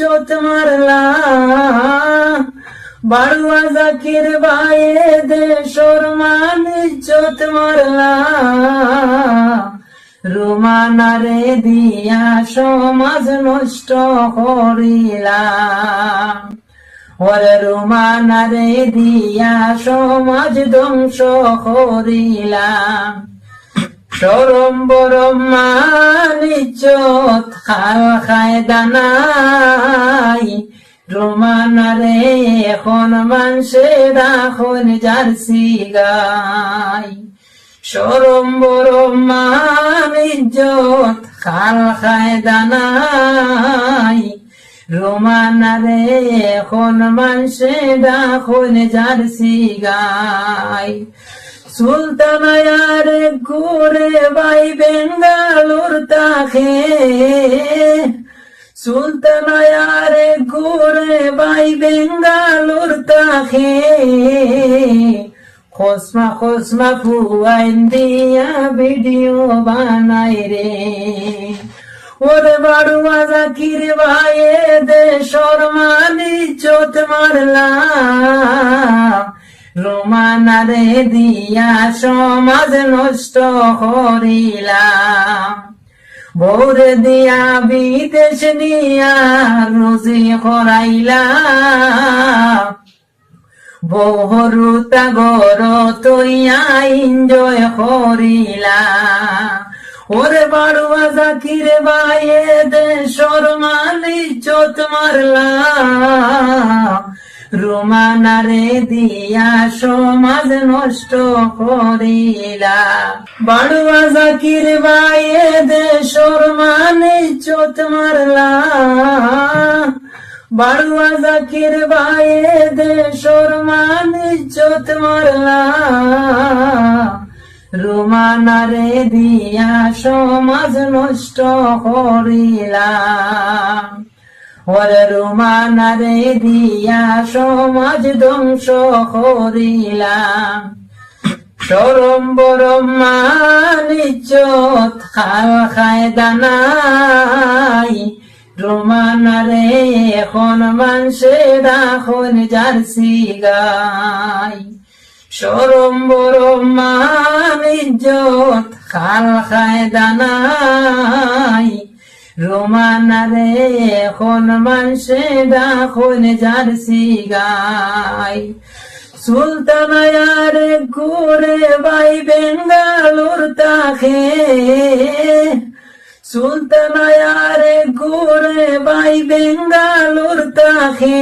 ইজ্জত মারলা বাড়ুয়া জাকির বায়ে দেশর মান ইজ্জত মারলা রুমানারে দিয়া সমাজ নষ্ট করিলা ওরে রুমানারে দিয়া সমাজ ধ্বংস করিলাম। সরম বরম মানিজ্জত খাল খায় দানাই। রোমানারে এখন মানসে রাখন জার্সি গাই। সরম বরম মানিজ্জত খাল খায় দানাই। রোমানারে এখন মানসে রাখন জার্সি গাই। সুলতানায়ার ঘুরে বাই বেঙ্গালুর তাকে। সুলতানায়ার ঘুরে বাই বেঙ্গালুর তাকে। খসমা খসমা ফুয়াইন দিয়া ভিডিও বানাই রে। ওরে বাড়ুয়া জাকির ভাইয়ে দেশর মানি চোট মারলাম রোমানারে দিয়া সমাজ নষ্ট করিলাম। ভোরে দিয়া বিদেশ নিয়া রুজি করাইলাম বহুরুতা গর তৈয়া এনজয় করিলাম। ওরে বাড়ুয়া জাকির বাইয়ে দেশর মালি চোত মারলাম। রোমানারে দিয়া সমাজ নষ্ট করিলা। বাড়ুয়া জাকির বাইয়ে দেশর মানে চোত মারলা। বাড়ুয়া জাকির বাইয়ে দেশর মানে চোত মারলা। রোমানারে দিয়া সমাজ নষ্ট করিলাম ওরে রোমানারে দিয়া সমাজ ধ্বংস করিলাম। সরম বরম মানিজ্জত খাল খায় দানাই। রোমানারে এখন মানসে রাখন জার্সি গাই। সরম বরম মানিজ্জত খাল খায় দানাই। রোমানারে এখন মানসে ডাখন জার্সি গাই সুলতানায়ার ঘুরে বাই বেঙ্গালুর তাকে। সুলতানায়ার ঘুরে বাই বেঙ্গালুর তাকে।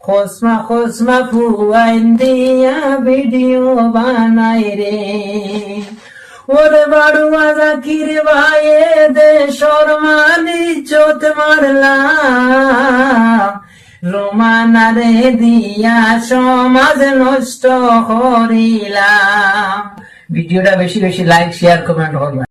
খসমা খসমা ফুয়াইন দিয়া ভিডিও বানাই রে। ওরে বাড়ুয়া জাকির ভাইয়ে দে শর্মানি চোত মারলা রোমানারে দিয়া সমাজ নষ্ট করিলাম। ভিডিওটা বেশি বেশি লাইক শেয়ার কমেন্ট করবেন